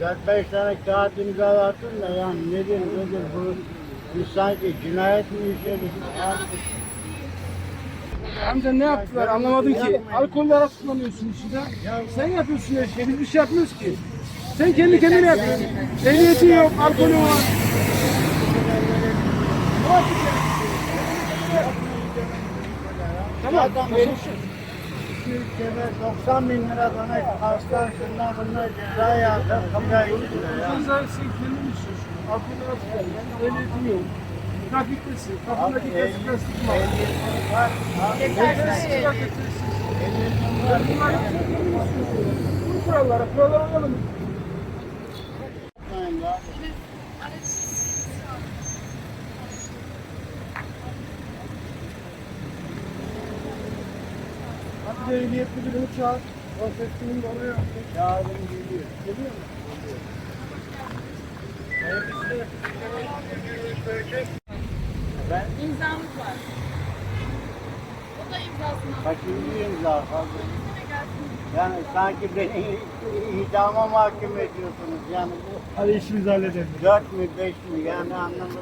4-5 tane kağıt imzalatın da yani nedir nedir bu biz sanki cinayet mi işledik? Amca ne yaptılar anlamadım ki. Alkollü araç kullanıyorsun işte. Sen yapıyorsun her şeyi. Biz bir şey yapmıyoruz ki. Sen kendi kendine yapıyorsun. Ehliyetin yok, alkolün var. Tamam. Zaten benim 90 bin lira bana hasta şundan bunlar ceza yazdı. Kapıya gitti ya. Ceza sen kendin araç kullanıyorsun. Ehliyetin yok. Trafiktesin. Kafandaki kasık kasık var. Yetersiz, yetersiz. Bunlar Bu kurallara, kurallara uyalım. Ehliyet müdürünü çağır. Bahsettiğim de oluyor. Çağırın geliyor. Geliyor mu? Ben İmzamız var. O da imzasını kaçıncı imza fazla. Yani sanki beni idama mahkum ediyorsunuz. Yani bu Hadi işimizi halledelim. 4 mü 5 mi yani anlamadım.